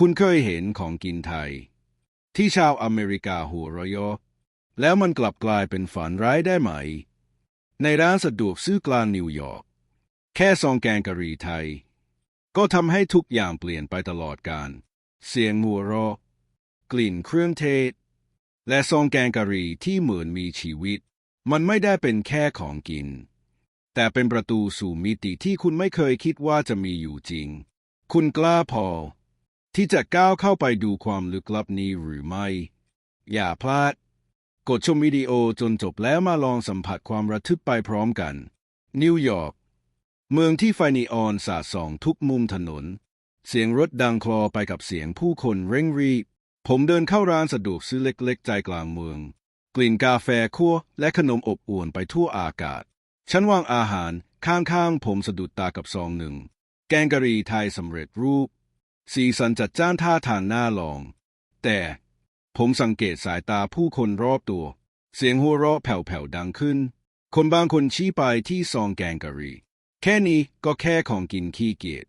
คุณเคยเห็นของกินไทย ที่ชาวอเมริกาหัวเราะเยาะแล้วมันกลับกลายเป็นฝันร้ายได้ไหม ในร้านสะดวกซื้อกลางนิวยอร์กแค่ซองแกงกะหรี่ไทย ก็ทำให้ทุกอย่างเปลี่ยนไปตลอดกาลเสียงหัวราะกลิ่นเครื่องเทศ และซองแกงกะหรี่ที่เหมือนมีชีวิต มันไม่ได้เป็นแค่ของกิน แต่เป็นประตูสู่มิติที่คุณไม่เคยคิดว่าจะมีอยู่จริง คุณกล้าพอ ที่จะก้าวเข้าไปดูความลึกลับนี้หรือไม่ อย่าพลาด กดชมวิดีโอจนจบแล้วมาลองสัมผัสความระทึกไปพร้อมกัน นิวยอร์ก เมืองที่ไฟนีออนสาดส่องทุกมุมถนน เสียงรถดังคลอไปกับเสียงผู้คนเร่งรีบ ผมเดินเข้าร้านสะดวกซื้อเล็กๆ ใจกลางเมือง กลิ่นกาแฟคั่วและขนมอบอวนไปทั่วอากาศ ชั้นวางอาหารข้างๆผมสะดุดตากับซองหนึ่ง แกงกะหรี่ไทยสำเร็จรูป สีสันจัดจ้านท่าทางน่าลอง แต่ผมสังเกตสายตาผู้คนรอบตัว เสียงหัวเราะแผ่วๆดังขึ้น คนบางคนชี้ไปที่ซองแกงกะหรี่ แค่นี้ก็แค่ของกินขี้เกียจ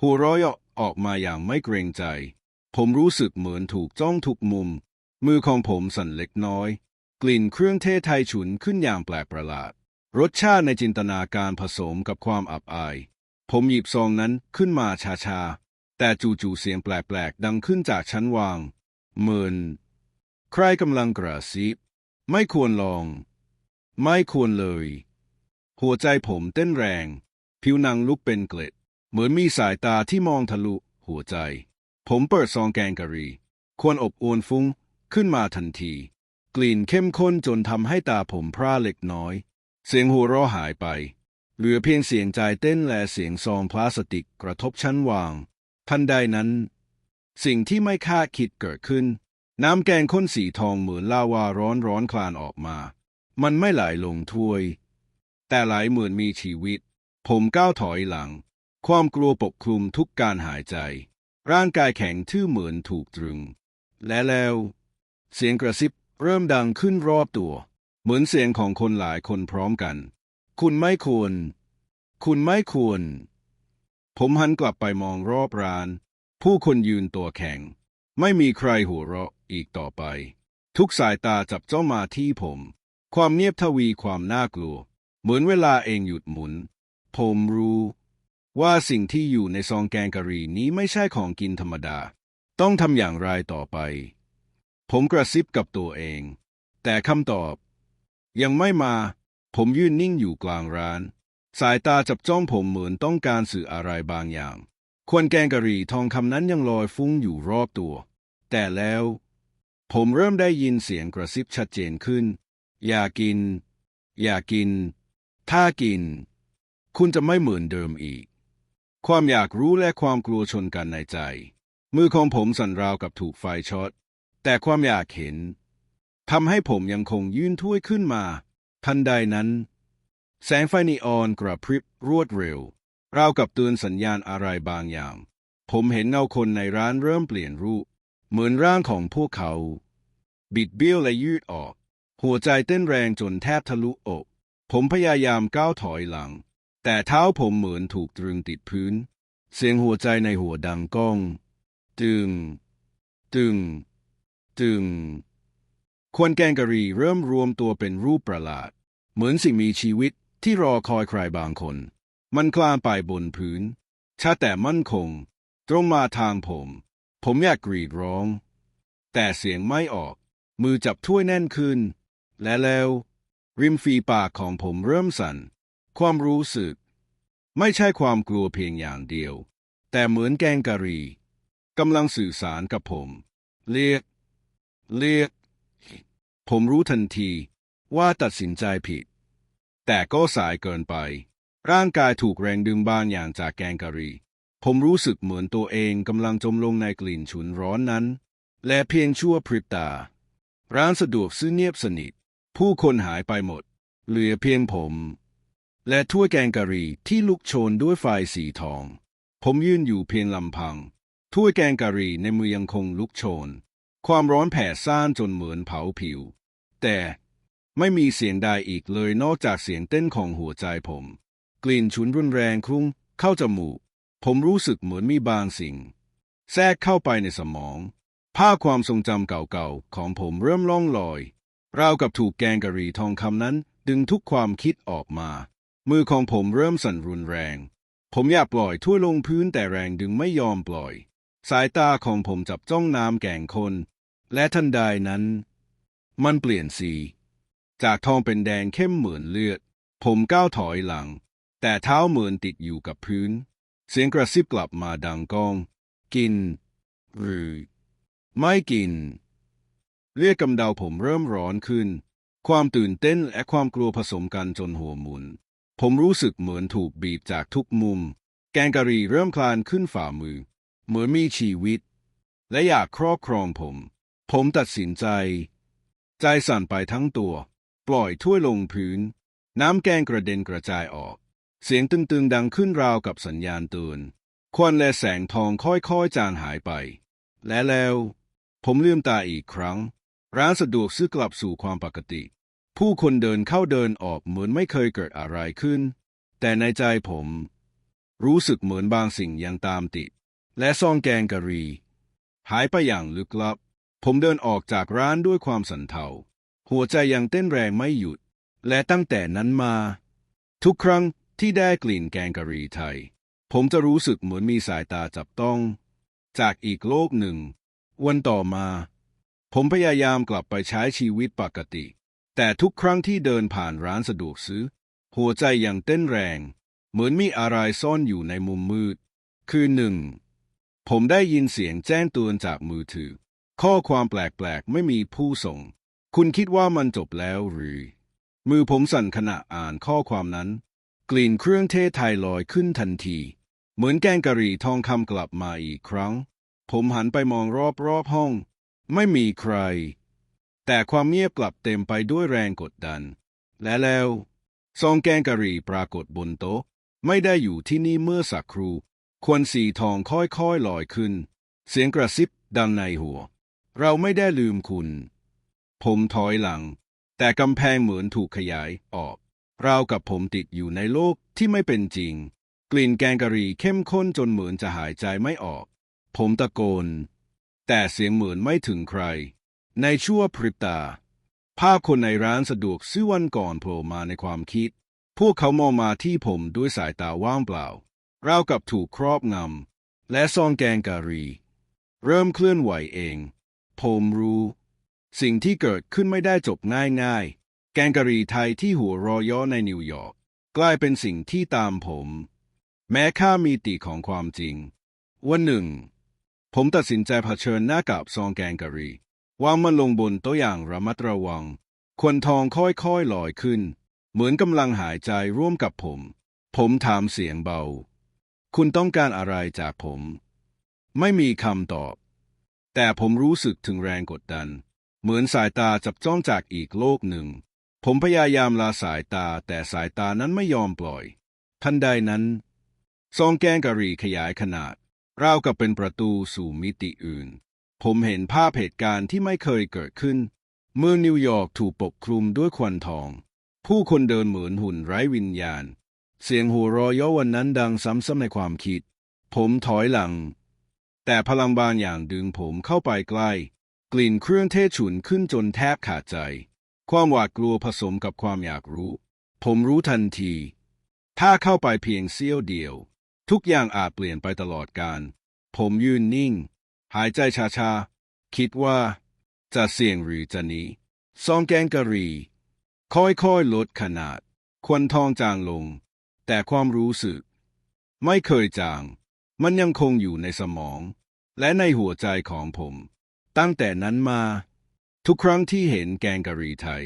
หัวเราะออกมาอย่างไม่เกรงใจ ผมรู้สึกเหมือนถูกจ้องทุกมุม มือของผมสั่นเล็กน้อย กลิ่นเครื่องเทศไทยฉุนขึ้นอย่างแปลกประหลาด รสชาติในจินตนาการผสมกับความอับอาย ผมหยิบซองนั้นขึ้นมาช้าๆ แต่จู่ๆเสียงแปลกๆ ดังขึ้นจากชั้นวางเหมือนใครกำลังกระซิบ ไม่ควรลอง ไม่ควรเลย หัวใจผมเต้นแรง ผิวหนังลุกเป็นเกล็ด เหมือนมีสายตาที่มองทะลุหัวใจ ผมเปิดซองแกงกะหรี่ควรอบอวนฟุ้งขึ้นมาทันที กลิ่นเข้มข้นจนทำให้ตาผมพร่าเล็กน้อย เสียงหัวเราะหายไป เหลือเพียงเสียงใจเต้นและเสียงซองพลาสติกกระทบชั้นวาง ทันใดนั้น สิ่งที่ไม่คาดคิดเกิดขึ้น น้ำแกงข้นสีทองเหมือนลาวาร้อนร้อนคลานออกมา มันไม่ไหลลงถ้วย แต่ไหลเหมือนมีชีวิต ผมก้าวถอยหลัง ความกลัวปกคลุมทุกการหายใจ ร่างกายแข็งทื่อเหมือนถูกตรึง และแล้ว เสียงกระซิบเริ่มดังขึ้นรอบตัว เหมือนเสียงของคนหลายคนพร้อมกัน คุณไม่ควร คุณไม่ควร ผมหันกลับไปมองรอบร้าน ผู้คนยืนตัวแข็ง ไม่มีใครหัวเราะอีกต่อไป ทุกสายตาจับจ้องมาที่ผม ความเงียบทวีความน่ากลัว เหมือนเวลาเองหยุดหมุน ผมรู้ ว่าสิ่งที่อยู่ในซองแกงกะหรี่นี้ไม่ใช่ของกินธรรมดา ต้องทำอย่างไรต่อไป ผมกระซิบกับตัวเอง แต่คำตอบ ยังไม่มา ผมยืนนิ่งอยู่กลางร้าน สายตาจับจ้องผมเหมือนต้องการสื่ออะไรบางอย่าง ควนแกงกะหรี่ทองคำนั้นยังลอยฟุ้งอยู่รอบตัว แต่แล้ว ผมเริ่มได้ยินเสียงกระซิบชัดเจนขึ้น อย่ากิน อย่ากิน ถ้ากิน คุณจะไม่เหมือนเดิมอีก ความอยากรู้และความกลัวชนกันในใจ มือของผมสั่นราวกับถูกไฟช็อต แต่ความอยากเห็นทำให้ผมยังคงยื่นถ้วยขึ้นมา ทันใดนั้น แสงไฟนีออนกระพริบรวดเร็ว ราวกับเตือนสัญญาณอะไรบางอย่าง ผมเห็นเงาคนในร้านเริ่มเปลี่ยนรูป เหมือนร่างของพวกเขา บิดเบี้ยวและยืดออก หัวใจเต้นแรงจนแทบทะลุอก ผมพยายามก้าวถอยหลัง แต่เท้าผมเหมือนถูกตรึงติดพื้น เสียงหัวใจในหัวดังก้อง ตึง ตึง ตึง ควนแกงกะหรี่เริ่มรวมตัวเป็นรูปประหลาด เหมือนสิ่งมีชีวิต ที่รอคอยใครบางคน มันคลานไปบนพื้นช้าแต่มั่นคง ตรงมาทางผม ผมอยากกรีดร้อง แต่เสียงไม่ออก มือจับถ้วยแน่นขึ้น และแล้ว ริมฝีปากของผมเริ่มสั่น ความรู้สึก ไม่ใช่ความกลัวเพียงอย่างเดียว แต่เหมือนแกงกะหรี่กำลังสื่อสารกับผม เรียก เรียก ผมรู้ทันทีว่าตัดสินใจผิด แต่ก็สายเกินไป ร่างกายถูกแรงดึงบางอย่างจากแกงกะหรี่ ผมรู้สึกเหมือนตัวเองกำลังจมลงในกลิ่นฉุนร้อนนั้น และเพียงชั่วพริบตา ร้านสะดวกซื้อเงียบสนิท ผู้คนหายไปหมด เหลือเพียงผม และถ้วยแกงกะหรี่ที่ลุกโชนด้วยไฟสีทอง ผมยืนอยู่เพียงลำพัง ถ้วยแกงกะหรี่ในมือยังคงลุกโชน ความร้อนแผ่ซ่านจนเหมือนเผาผิว แต่ ไม่มีเสียงใดอีกเลยนอกจากเสียงเต้นของหัวใจผม กลิ่นฉุนรุนแรงคลุ้ง เข้าจมูก ผมรู้สึกเหมือนมีบางสิ่ง แทรกเข้าไปในสมอง ภาพความทรงจำเก่าๆ ของผมเริ่มล่องลอย ราวกับถูกแกงกะหรี่ทองคำนั้น ดึงทุกความคิดออกมา มือของผมเริ่มสั่นรุนแรง ผมอยากปล่อยถ้วลงพื้นแต่แรงดึงไม่ยอมปล่อย สายตาของผมจับจ้องน้ำแกงคน และทันใดนั้น มันเปลี่ยนสี จากทองเป็นแดงเข้มเหมือนเลือด ผมก้าวถอยหลัง แต่เท้าเหมือนติดอยู่กับพื้น เสียงกระซิบกลับมาดังก้อง กิน หรือ ไม่กิน เรียกกำเดาผมเริ่มร้อนขึ้น ความตื่นเต้นและความกลัวผสมกันจนหัวหมุน ผมรู้สึกเหมือนถูกบีบจากทุกมุม แกงกะหรี่เริ่มคลานขึ้นฝ่ามือ เหมือนมีชีวิต และอยากครอบครองผม ผมตัดสินใจ ใจสั่นไปทั้งตัว ปล่อยถ้วยลงพื้น น้ำแกงกระเด็นกระจายออก เสียงตึงๆดังขึ้นราวกับสัญญาณเตือนควันและแสงทองค่อยๆจางหายไป และแล้ว ผมลืมตาอีกครั้ง ร้านสะดวกซื้อกลับสู่ความปกติ ผู้คนเดินเข้าเดินออกเหมือนไม่เคยเกิดอะไรขึ้น แต่ในใจผม รู้สึกเหมือนบางสิ่งยังตามติด และซองแกงกะหรี่หายไปอย่างลึกลับ ผมเดินออกจากร้านด้วยความสันเทา หัวใจยังเต้นแรงไม่หยุด และตั้งแต่นั้นมา ทุกครั้งที่ได้กลิ่นแกงกะหรี่ไทย ผมจะรู้สึกเหมือนมีสายตาจับต้อง จากอีกโลกหนึ่ง วันต่อมา ผมพยายามกลับไปใช้ชีวิตปกติ แต่ทุกครั้งที่เดินผ่านร้านสะดวกซื้อ หัวใจยังเต้นแรง เหมือนมีอะไรซ่อนอยู่ในมุมมืด คือหนึ่งผมได้ยินเสียงแจ้งเตือนจากมือถือ ข้อความแปลกๆ ไม่มีผู้ส่ง คุณคิดว่ามันจบแล้วหรือ มือผมสั่นขณะอ่านข้อความนั้น กลิ่นเครื่องเทศไทยลอยขึ้นทันที เหมือนแกงกะหรี่ทองคำกลับมาอีกครั้ง ผมหันไปมองรอบๆห้อง ไม่มีใคร แต่ความเงียบกลับเต็มไปด้วยแรงกดดัน และแล้วซองแกงกะหรี่ปรากฏบนโต๊ะ ไม่ได้อยู่ที่นี่เมื่อสักครู่ควันสีทองค่อยๆลอยขึ้น เสียงกระซิบดังในหัว เราไม่ได้ลืมคุณ ผมถอยหลัง แต่กำแพงเหมือนถูกขยายออก ราวกับผมติดอยู่ในโลกที่ไม่เป็นจริง กลิ่นแกงกะหรี่เข้มข้นจนเหมือนจะหายใจไม่ออก ผมตะโกน แต่เสียงเหมือนไม่ถึงใคร ในชั่วพริบตา ภาพคนในร้านสะดวกซื้อวันก่อนโผล่มาในความคิด พวกเขามองมาที่ผมด้วยสายตาว่างเปล่า ราวกับถูกครอบงำและซองแกงกะหรี่เริ่มเคลื่อนไหวเอง ผมรู้ สิ่งที่เกิดขึ้นไม่ได้จบง่ายๆ แกงกะหรี่ไทยที่หัวรอยอในนิวยอร์กกลายเป็นสิ่งที่ตามผม แม้ค่ามีติของความจริง วันหนึ่ง ผมตัดสินใจเผชิญหน้ากับซองแกงกะหรี่วางมันลงบนโต๊ะอย่างระมัดระวังควันทองค่อยๆลอยขึ้น เหมือนกำลังหายใจร่วมกับผม ผมถามเสียงเบา คุณต้องการอะไรจากผม ไม่มีคำตอบ แต่ผมรู้สึกถึงแรงกดดัน เหมือนสายตาจับจ้องจากอีกโลกหนึ่ง ผมพยายามลาสายตาแต่สายตานั้นไม่ยอมปล่อย ทันใดนั้น ซองแกงกะหรี่ขยายขนาด ราวกับเป็นประตูสู่มิติอื่น ผมเห็นภาพเหตุการณ์ที่ไม่เคยเกิดขึ้น เมืองนิวยอร์กถูกปกคลุมด้วยควันทอง ผู้คนเดินเหมือนหุ่นไร้วิญญาณ เสียงหัวเรอยวันนั้นดังซ้ำๆในความคิด ผมถอยหลัง แต่พลังบางอย่างดึงผมเข้าไปใกล้ กลิ่นเครื่องเทศฉุนขึ้นจนแทบขาดใจ ความหวาดกลัวผสมกับความอยากรู้ ผมรู้ทันที ถ้าเข้าไปเพียงเสี้ยวเดียว ทุกอย่างอาจเปลี่ยนไปตลอดการ ผมยืนนิ่ง หายใจช้าๆ คิดว่า จะเสี่ยงหรือจะหนีซองแกงกะหรี่ ค่อยๆ ลดขนาด ควันทองจางลง แต่ความรู้สึก ไม่เคยจาง มันยังคงอยู่ในสมอง และในหัวใจของผม ตั้งแต่นั้นมา ทุกครั้งที่เห็นแกงกะหรี่ไทย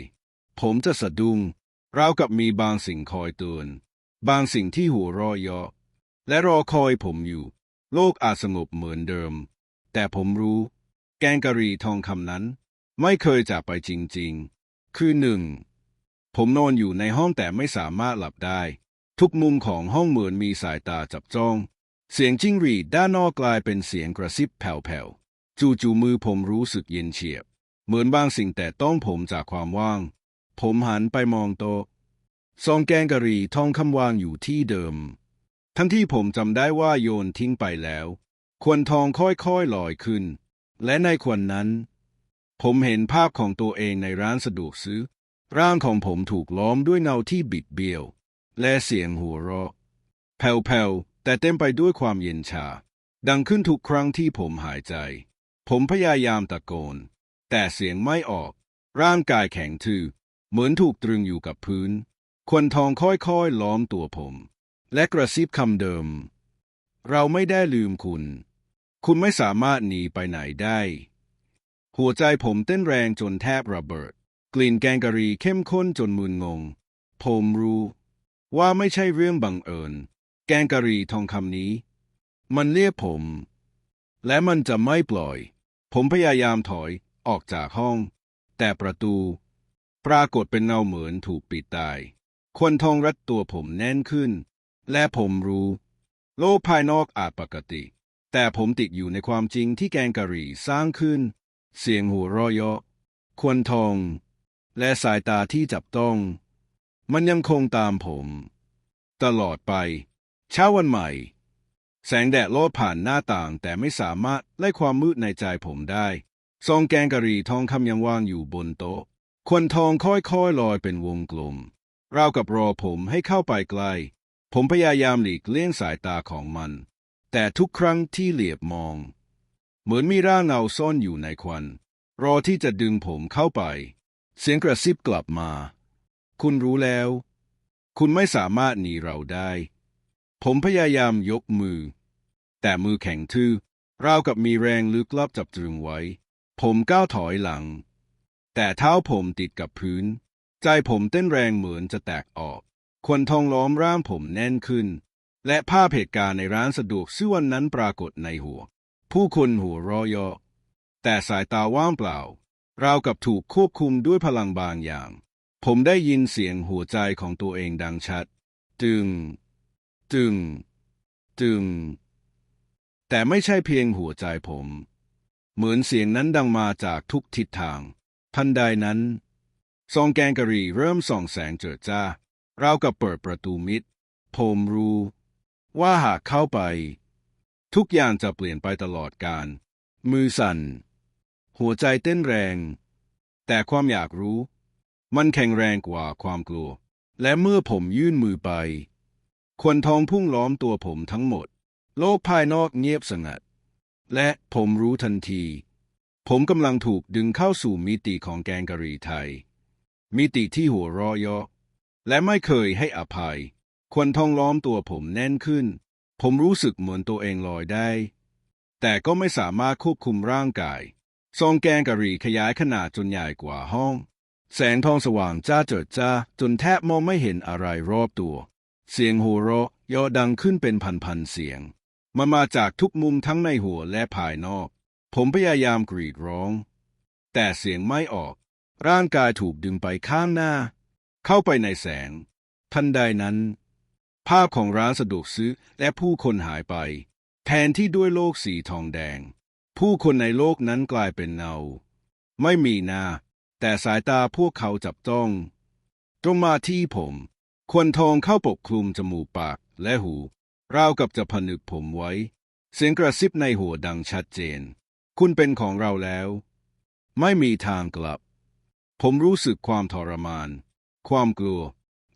ผมจะสะดุ้งราวกับมีบางสิ่งคอยเตือนบางสิ่งที่หัวรอยเยาะและรอคอยผมอยู่ โลกอาจสงบเหมือนเดิม แต่ผมรู้ แกงกะหรี่ทองคำนั้น ไม่เคยจากไปจริงๆ คือหนึ่งผมนอนอยู่ในห้องแต่ไม่สามารถหลับได้ ทุกมุมของห้องเหมือนมีสายตาจับจ้อง เสียงจิ้งหรีดด้านนอกกลายเป็นเสียงกระซิบแผ่วๆ จู่ๆมือผมรู้สึกเย็นเฉียบ เหมือนบางสิ่งแต่ต้องผมจากความว่าง ผมหันไปมองโต๊ะซองแกงกะหรี่ทองคำวางอยู่ที่เดิม ทั้งที่ผมจำได้ว่าโยนทิ้งไปแล้ว ควันทองค่อยๆลอยขึ้น และในควันนั้น ผมเห็นภาพของตัวเองในร้านสะดวกซื้อ ร่างของผมถูกล้อมด้วยเงาที่บิดเบี้ยว และเสียงหัวเราะ แผ่วๆแต่เต็มไปด้วยความเย็นชา ดังขึ้นทุกครั้งที่ผมหายใจ ผมพยายามตะโกน แต่เสียงไม่ออก ร่างกายแข็งทื่อเหมือนถูกตรึงอยู่กับพื้น ควันทองค่อยๆล้อมตัวผม และกระซิบคำเดิม เราไม่ได้ลืมคุณ คุณไม่สามารถหนีไปไหนได้ หัวใจผมเต้นแรงจนแทบระเบิด กลิ่นแกงกะหรี่เข้มข้นจนมึนงง ผมรู้ ว่าไม่ใช่เรื่องบังเอิญ แกงกะหรี่ทองคำนี้ มันเรียกผม และมันจะไม่ปล่อย ผมพยายามถอยออกจากห้อง แต่ประตู ปรากฏเป็นเงาเหมือนถูกปิดตาย ควันทองรัดตัวผมแน่นขึ้น และผมรู้ โลกภายนอกอาจปกติ แต่ผมติดอยู่ในความจริงที่แกงกะหรี่สร้างขึ้น เสียงหัวเราะเยาะควันทอง และสายตาที่จับต้อง มันยังคงตามผม ตลอดไป เช้าวันใหม่ แสงแดดลอดผ่านหน้าต่าง แต่ไม่สามารถไล่ความมืดในใจผมได้ ซองแกงกะหรี่ทองคำยังวางอยู่บนโต๊ะ ควันทองค่อยๆลอยเป็นวงกลม ราวกับรอผมให้เข้าไปใกล้ ผมพยายามหลีกเลี่ยงสายตาของมัน แต่ทุกครั้งที่เหลียบมอง เหมือนมีร่างเงาซ่อนอยู่ในควัน รอที่จะดึงผมเข้าไป เสียงกระซิบกลับมา คุณรู้แล้ว คุณไม่สามารถหนีเราได้ ผมพยายามยกมือ แต่มือแข็งทื่อราวกับมีแรงลึกลับจับตรึงไว้ ผมก้าวถอยหลัง แต่เท้าผมติดกับพื้น ใจผมเต้นแรงเหมือนจะแตกออก ควันทองล้อมร่างผมแน่นขึ้น และภาพเหตุการณ์ในร้านสะดวกซื้อวันนั้นปรากฏในหัว ผู้คนหัวรอยาะแต่สายตาว่างเปล่าราวกับถูกควบคุมด้วยพลังบางอย่าง ผมได้ยินเสียงหัวใจของตัวเองดังชัด ตึง ตึง ตึง แต่ไม่ใช่เพียงหัวใจผม เหมือนเสียงนั้นดังมาจากทุกทิศทาง ทันใดนั้นซองแกงกะหรี่เริ่มส่องแสงเจิดจ้าราวกับเปิดประตูมิดผมรู้ ว่าหากเข้าไป ทุกอย่างจะเปลี่ยนไปตลอดการ มือสั่น หัวใจเต้นแรง แต่ความอยากรู้ มันแข็งแรงกว่าความกลัว และเมื่อผมยื่นมือไป ควันทองพุ่งล้อมตัวผมทั้งหมด โลกภายนอกเงียบสงัด และผมรู้ทันที ผมกำลังถูกดึงเข้าสู่มิติของแกงกะหรี่ไทย มิติที่หัวเรอยาะและไม่เคยให้อภัย ควันทองล้อมตัวผมแน่นขึ้น ผมรู้สึกเหมือนตัวเองลอยได้ แต่ก็ไม่สามารถควบคุมร่างกายซองแกงกะหรี่ขยายขนาดจนใหญ่กว่าห้อง แสงทองสว่างจ้าเจิดจ้าจนแทบมองไม่เห็นอะไรรอบตัว เสียงหัวเราะยาะดังขึ้นเป็นพันๆเสียง มันมาจากทุกมุมทั้งในหัวและภายนอก ผมพยายามกรีดร้อง แต่เสียงไม่ออก ร่างกายถูกดึงไปข้างหน้า เข้าไปในแสง ทันใดนั้น ภาพของร้านสะดวกซื้อและผู้คนหายไป แทนที่ด้วยโลกสีทองแดง ผู้คนในโลกนั้นกลายเป็นเงาไม่มีหน้า แต่สายตาพวกเขาจับจ้องตรงมาที่ผม ควันทองเข้าปกคลุมจมูกปากและหู ราวกับจะผนึกผมไว้ เสียงกระซิบในหัวดังชัดเจน คุณเป็นของเราแล้ว ไม่มีทางกลับ ผมรู้สึกความทรมาน ความกลัว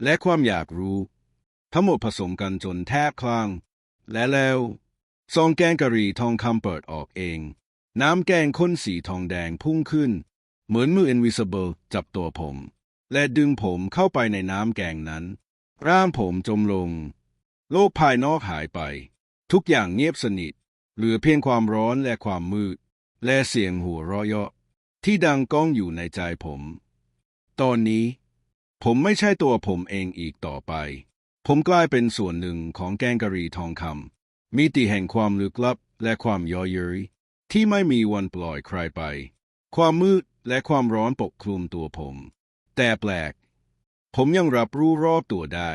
และความอยากรู้ ทั้งหมดผสมกันจนแทบคลั่งและแล้วซองแกงกะหรี่ทองคำเปิดออกเอง น้ำแกงข้นสีทองแดงพุ่งขึ้น เหมือนมือ invisible จับตัวผม และดึงผมเข้าไปในน้ำแกงนั้น ร่างผมจมลง โลกภายนอกหายไป ทุกอย่างเงียบสนิท เหลือเพียงความร้อนและความมืด และเสียงหัวเราะเยาะที่ดังก้องอยู่ในใจผม ตอนนี้ ผมไม่ใช่ตัวผมเองอีกต่อไป ผมกลายเป็นส่วนหนึ่งของแกงกะหรี่ทองคำมิติแห่งความลึกลับและความย่อเย้ยที่ไม่มีวันปล่อยใครไป ความมืดและความร้อนปกคลุมตัวผม แต่แปลก ผมยังรับรู้รอบตัวได้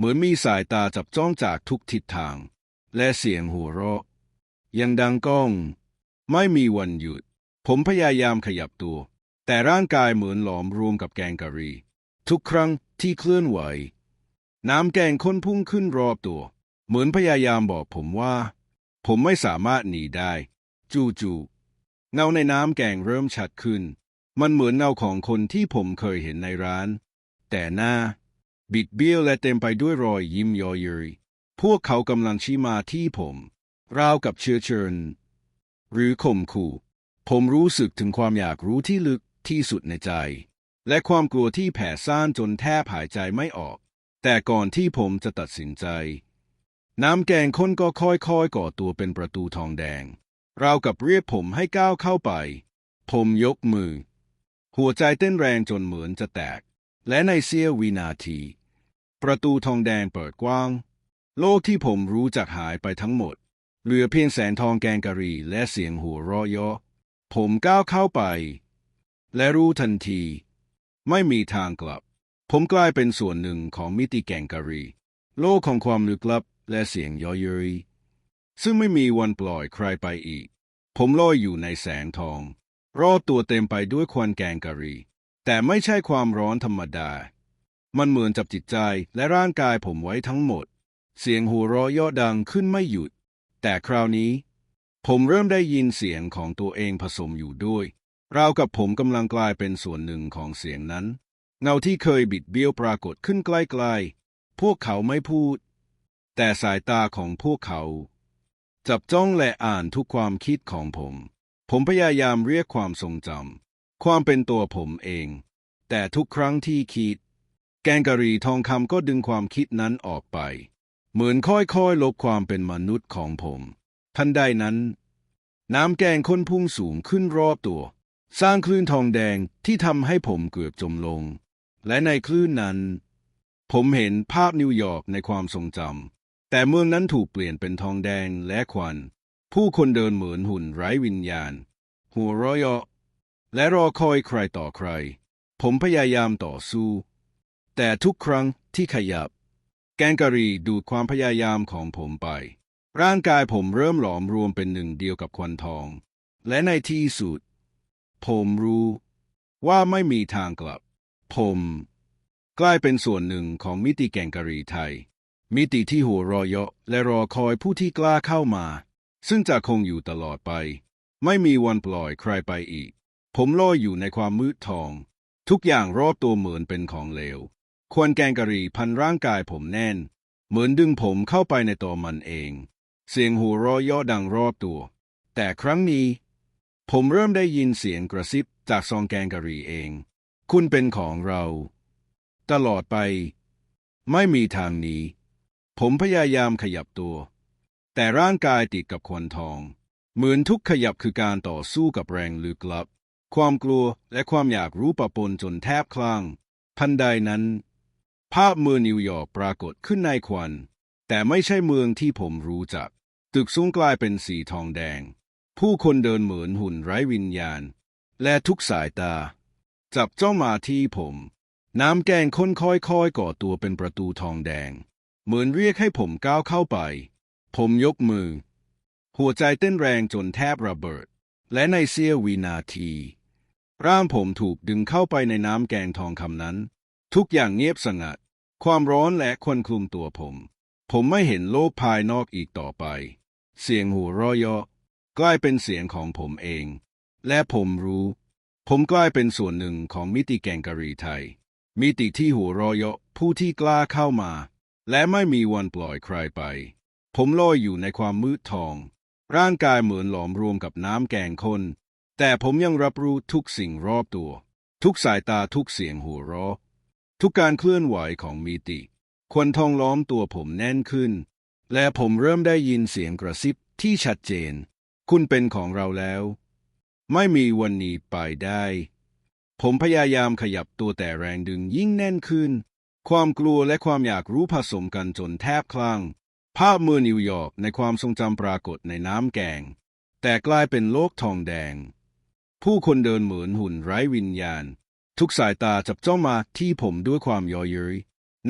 เหมือนมีสายตาจับจ้องจากทุกทิศทาง และเสียงหัวเราะ ยังดังก้อง ไม่มีวันหยุด ผมพยายามขยับตัว แต่ร่างกายเหมือนหลอมรวมกับแกงกะหรี่ ทุกครั้งที่เคลื่อนไหว น้ำแกงข้นพุ่งขึ้นรอบตัว เหมือนพยายามบอกผมว่า ผมไม่สามารถหนีได้ จู่ๆเงาในน้ำแกงเริ่มชัดขึ้น มันเหมือนเงาของคนที่ผมเคยเห็นในร้าน แต่หน้า บิดเบี้ยวและเต็มไปด้วยรอยยิ้มยอเยยพวกเขากำลังชี้มาที่ผม ราวกับเชื้อเชิญ หรือข่มขู่ผมรู้สึกถึงความอยากรู้ที่ลึกที่สุดในใจ และความกลัวที่แผ่ซ่านจนแทบหายใจไม่ออก แต่ก่อนที่ผมจะตัดสินใจ น้ำแกงข้นก็ค่อยๆก่อตัวเป็นประตูทองแดง ราวกับเรียกผมให้ก้าวเข้าไป ผมยกมือ หัวใจเต้นแรงจนเหมือนจะแตก และในเสี้ยววินาที ประตูทองแดงเปิดกว้าง โลกที่ผมรู้จักหายไปทั้งหมด เหลือเพียงแสงทองแกงกะหรี่และเสียงหัวเราะเยาะผมก้าวเข้าไป และรู้ทันที ไม่มีทางกลับ ผมกลายเป็นส่วนหนึ่งของมิติแกงกะหรี่ โลกของความลึกลับและเสียงย่อเย้ยซึ่งไม่มีวันปล่อยใครไปอีก ผมลอยอยู่ในแสงทอง รอบตัวเต็มไปด้วยควันแกงกะหรี่ แต่ไม่ใช่ความร้อนธรรมดา มันเหมือนจับจิตใจและร่างกายผมไว้ทั้งหมด เสียงหัวเราะยาะดังขึ้นไม่หยุด แต่คราวนี้ ผมเริ่มได้ยินเสียงของตัวเองผสมอยู่ด้วย ราวกับผมกำลังกลายเป็นส่วนหนึ่งของเสียงนั้น เงาที่เคยบิดเบี้ยวปรากฏขึ้นใกล้ๆ พวกเขาไม่พูด แต่สายตาของพวกเขา จับจ้องและอ่านทุกความคิดของผม ผมพยายามเรียกความทรงจำความเป็นตัวผมเอง แต่ทุกครั้งที่คิด แกงกะหรี่ทองคำก็ดึงความคิดนั้นออกไป เหมือนค่อยๆ ลบความเป็นมนุษย์ของผม ทันใดนั้น น้ำแกงข้นพุ่งสูงขึ้นรอบตัว สร้างคลื่นทองแดงที่ทำให้ผมเกือบจมลง และในคลื่นนั้น ผมเห็นภาพนิวยอร์กในความทรงจำแต่เมืองนั้นถูกเปลี่ยนเป็นทองแดงและควัน ผู้คนเดินเหมือนหุ่นไร้วิญญาณ หัวเราะเยาะและรอคอยใครต่อใคร ผมพยายามต่อสู้ แต่ทุกครั้งที่ขยับ แกงกะหรี่ดูดความพยายามของผมไป ร่างกายผมเริ่มหลอมรวมเป็นหนึ่งเดียวกับควันทอง และในที่สุด ผมรู้ว่าไม่มีทางกลับ ผมกลายเป็นส่วนหนึ่งของมิติแกงกะหรี่ไทย มิติที่หัวรอเยาะและรอคอยผู้ที่กล้าเข้ามา ซึ่งจะคงอยู่ตลอดไป ไม่มีวันปล่อยใครไปอีก ผมลอยอยู่ในความมืดทอง ทุกอย่างรอบตัวเหมือนเป็นของเลว ควนแกงกะหรี่พันร่างกายผมแน่น เหมือนดึงผมเข้าไปในตัวมันเอง เสียงหัวเราะเยาะดังรอบตัว แต่ครั้งนี้ ผมเริ่มได้ยินเสียงกระซิบจากซองแกงกะหรี่เอง คุณเป็นของเรา ตลอดไป ไม่มีทางหนี้ ผมพยายามขยับตัว แต่ร่างกายติดกับควันทอง เหมือนทุกขยับคือการต่อสู้กับแรงลึกลับ ความกลัวและความอยากรู้ปะปนจนแทบคลั่งทันใดนั้น ภาพเมืองนิวยอร์กปรากฏขึ้นในควัน แต่ไม่ใช่เมืองที่ผมรู้จัก ตึกสูงกลายเป็นสีทองแดง ผู้คนเดินเหมือนหุ่นไร้วิญญาณ และทุกสายตา จับเจ้องมาที่ผม น้ำแกงข้นค่อยๆก่อตัวเป็นประตูทองแดง เหมือนเรียกให้ผมก้าวเข้าไป ผมยกมือ หัวใจเต้นแรงจนแทบระเบิด และในเสี้ยววินาที ร่างผมถูกดึงเข้าไปในน้ำแกงทองคำนั้น ทุกอย่างเงียบสงัด ความร้อนและควันคลุมตัวผม ผมไม่เห็นโลกภายนอกอีกต่อไป เสียงหัวเราะเยาะกลายเป็นเสียงของผมเอง และผมรู้ ผมกลายเป็นส่วนหนึ่งของมิติแกงกะหรี่ไทย มิติที่หัวเราะเยาะผู้ที่กล้าเข้ามา และไม่มีวันปล่อยใครไป ผมลอยอยู่ในความมืดทอง ร่างกายเหมือนหลอมรวมกับน้ำแกงข้นแต่ผมยังรับรู้ทุกสิ่งรอบตัว ทุกสายตาทุกเสียงหัวเราะ ทุกการเคลื่อนไหวของมิติ ควันทองล้อมตัวผมแน่นขึ้น และผมเริ่มได้ยินเสียงกระซิบที่ชัดเจน คุณเป็นของเราแล้ว ไม่มีวันหนี้ไปได้ ผมพยายามขยับตัวแต่แรงดึงยิ่งแน่นขึ้น ความกลัวและความอยากรู้ผสมกันจนแทบคลั่ง ภาพเมืองนิวยอร์กในความทรงจำปรากฏในน้ำแกง แต่กลายเป็นโลกทองแดง ผู้คนเดินเหมือนหุ่นไร้วิญญาณ ทุกสายตาจับจ้องมาที่ผมด้วยความยอเย้ย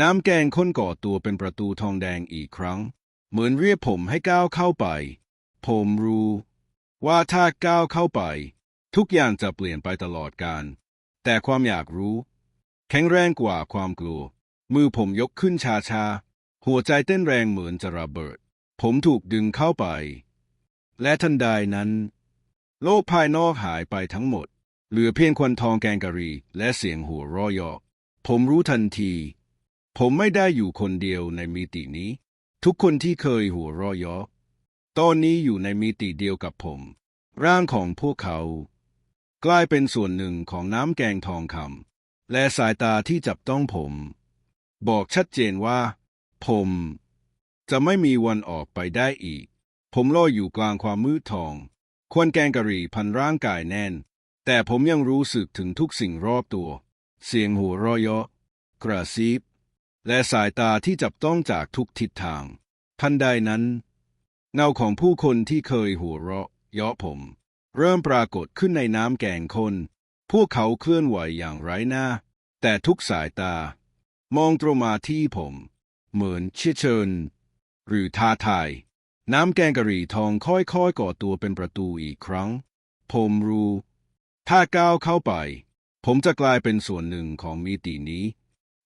น้ำแกงข้นก่อตัวเป็นประตูทองแดงอีกครั้ง เหมือนเรียกผมให้ก้าวเข้าไป ผมรู้ ว่าถ้าก้าวเข้าไป ทุกอย่างจะเปลี่ยนไปตลอดกาลแต่ความอยากรู้ แข็งแรงกว่าความกลัว มือผมยกขึ้นชาชาๆหัวใจเต้นแรงเหมือนจะระเบิด ผมถูกดึงเข้าไป และทันใดนั้น โลกภายนอกหายไปทั้งหมด เหลือเพียงควันทองแกงกะหรีและเสียงหัวเรอยอผมรู้ทันที ผมไม่ได้อยู่คนเดียวในมิตินี้ ทุกคนที่เคยหัวเรอยอตอนนี้อยู่ในมิติเดียวกับผม ร่างของพวกเขา กลายเป็นส่วนหนึ่งของน้ำแกงทองคำและสายตาที่จับต้องผม บอกชัดเจนว่า ผม จะไม่มีวันออกไปได้อีก ผมลอยอยู่กลางความมืดทอง ควันแกงกะหรี่พันร่างกายแน่น แต่ผมยังรู้สึกถึงทุกสิ่งรอบตัว เสียงหัวเรอยอกระซิบและสายตาที่จับต้องจากทุกทิศทาง ทันใดนั้น เงาของผู้คนที่เคยหัวเราะเยาะผม เริ่มปรากฏขึ้นในน้ำแกงคน พวกเขาเคลื่อนไหวอย่างไร้หน้า แต่ทุกสายตา มองตรงมาที่ผม เหมือนเชื่อเชิญ หรือท้าทาย น้ำแกงกะหรี่ทองค่อยๆก่อตัวเป็นประตูอีกครั้ง ผมรู้ ถ้าก้าวเข้าไป ผมจะกลายเป็นส่วนหนึ่งของมิตินี้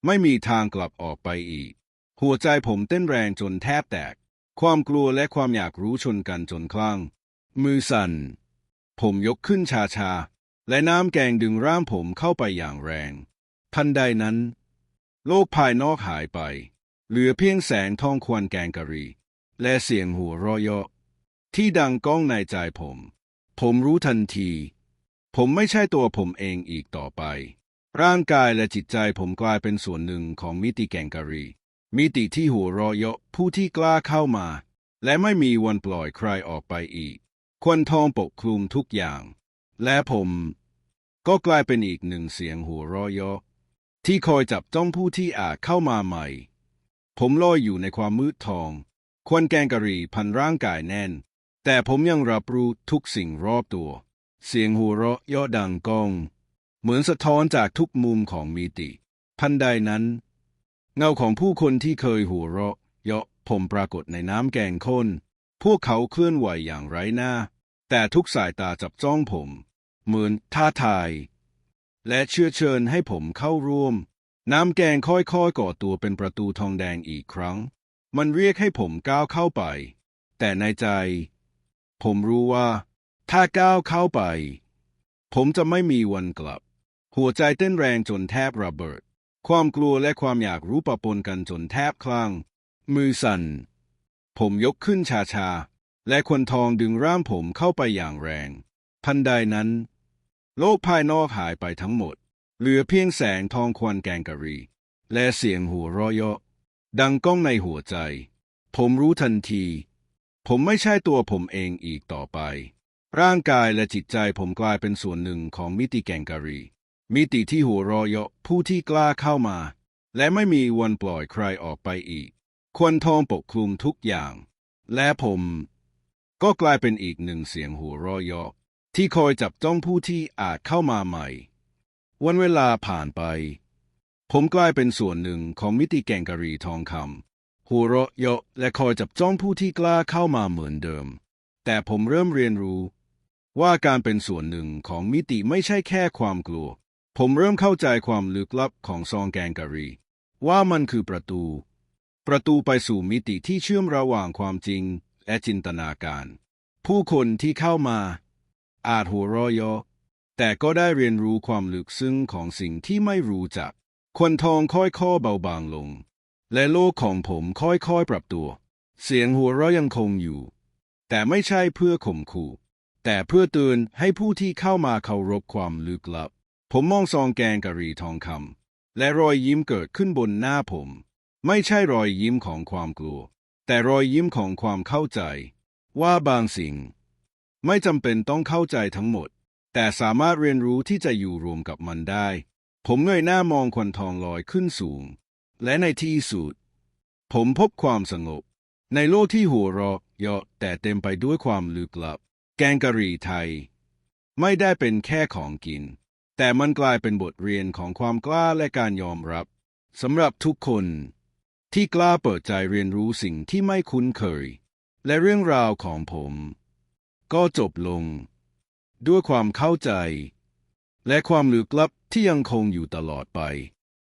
ไม่มีทางกลับออกไปอีก หัวใจผมเต้นแรงจนแทบแตก ความกลัวและความอยากรู้ชนกันจนคลั่ง มือสั่น ผมยกขึ้นชาๆและน้ำแกงดึงร่างผมเข้าไปอย่างแรง ทันใดนั้น โลกภายนอกหายไป เหลือเพียงแสงทองควันแกงกะหรี่ และเสียงหัวเราะเยาะที่ดังก้องในใจผม ผมรู้ทันที ผมไม่ใช่ตัวผมเองอีกต่อไป ร่างกายและจิตใจผมกลายเป็นส่วนหนึ่งของมิติแกงกะรีมิติที่หัวราะเยาะผู้ที่กล้าเข้ามา และไม่มีวันปล่อยใครออกไปอีก ควันทองปกคลุมทุกอย่าง และผมก็กลายเป็นอีกหนึ่งเสียงหัวราะเยาะที่คอยจับจ้องผู้ที่อาจเข้ามาใหม่ ผมลอยอยู่ในความมืดทอง ควันแกงกะรีพันร่างกายแน่น แต่ผมยังรับรู้ทุกสิ่งรอบตัว เสียงหัวเราะยาะดังก้อง เหมือนสะท้อนจากทุกมุมของมิติ พันใดนั้น เงาของผู้คนที่เคยหัวเราะเยาะผมปรากฏในน้ำแกงข้น พวกเขาเคลื่อนไหวอย่างไร้หน้า แต่ทุกสายตาจับจ้องผม เหมือนท้าทาย และเชื้อเชิญให้ผมเข้าร่วม น้ำแกงค่อยๆก่อตัวเป็นประตูทองแดงอีกครั้ง มันเรียกให้ผมก้าวเข้าไป แต่ในใจ ผมรู้ว่า ถ้าก้าวเข้าไป ผมจะไม่มีวันกลับ หัวใจเต้นแรงจนแทบระเบิด ความกลัวและความอยากรู้ปะปนกันจนแทบคลั่ง มือสั่น ผมยกขึ้นชาๆและควนทองดึงร่างผมเข้าไปอย่างแรง ทันใดนั้น โลกภายนอกหายไปทั้งหมด เหลือเพียงแสงทองควันแกงกะรี และเสียงหัวเราะเยาะดังก้องในหัวใจ ผมรู้ทันที ผมไม่ใช่ตัวผมเองอีกต่อไป ร่างกายและจิตใจผมกลายเป็นส่วนหนึ่งของมิติแกงกะรี มิติที่หัวราะเยะผู้ที่กล้าเข้ามา และไม่มีวันปล่อยใครออกไปอีก ควันทองปกคลุมทุกอย่าง และผมก็กลายเป็นอีกหนึ่งเสียงหัวราะเยะที่คอยจับจ้องผู้ที่อาจเข้ามาใหม่ วันเวลาผ่านไป ผมกลายเป็นส่วนหนึ่งของมิติแกงกะรีทองคำหัวราะยะและคอยจับจ้องผู้ที่กล้าเข้ามาเหมือนเดิม แต่ผมเริ่มเรียนรู้ ว่าการเป็นส่วนหนึ่งของมิติไม่ใช่แค่ความกลัว ผมเริ่มเข้าใจความลึกลับของซองแกงกะหรี่ว่ามันคือประตู ประตูไปสู่มิติที่เชื่อมระหว่างความจริงและจินตนาการ ผู้คนที่เข้ามา อาจหัวเราะยาะแต่ก็ได้เรียนรู้ความลึกซึ้งของสิ่งที่ไม่รู้จักควันทองค่อยๆเบาบางลง และโลกของผมค่อยๆปรับตัว เสียงหัวเราะยังคงอยู่ แต่ไม่ใช่เพื่อข่มขู่ แต่เพื่อเตือนให้ผู้ที่เข้ามาเคารพความลึกลับ ผมมองซองแกงกะหรี่ทองคำและรอยยิ้มเกิดขึ้นบนหน้าผม ไม่ใช่รอยยิ้มของความกลัว แต่รอยยิ้มของความเข้าใจ ว่าบางสิ่ง ไม่จำเป็นต้องเข้าใจทั้งหมด แต่สามารถเรียนรู้ที่จะอยู่รวมกับมันได้ ผมเงยหน้ามองควันทองลอยขึ้นสูง และในที่สุด ผมพบความสงบ ในโลกที่หัวเราะเยาะแต่เต็มไปด้วยความลึกลับ แกงกะหรี่ไทย ไม่ได้เป็นแค่ของกิน แต่มันกลายเป็นบทเรียนของความกล้าและการยอมรับสำหรับทุกคน ที่กล้าเปิดใจเรียนรู้สิ่งที่ไม่คุ้นเคย และเรื่องราวของผม ก็จบลง ด้วยความเข้าใจ และความลึกลับที่ยังคงอยู่ตลอดไป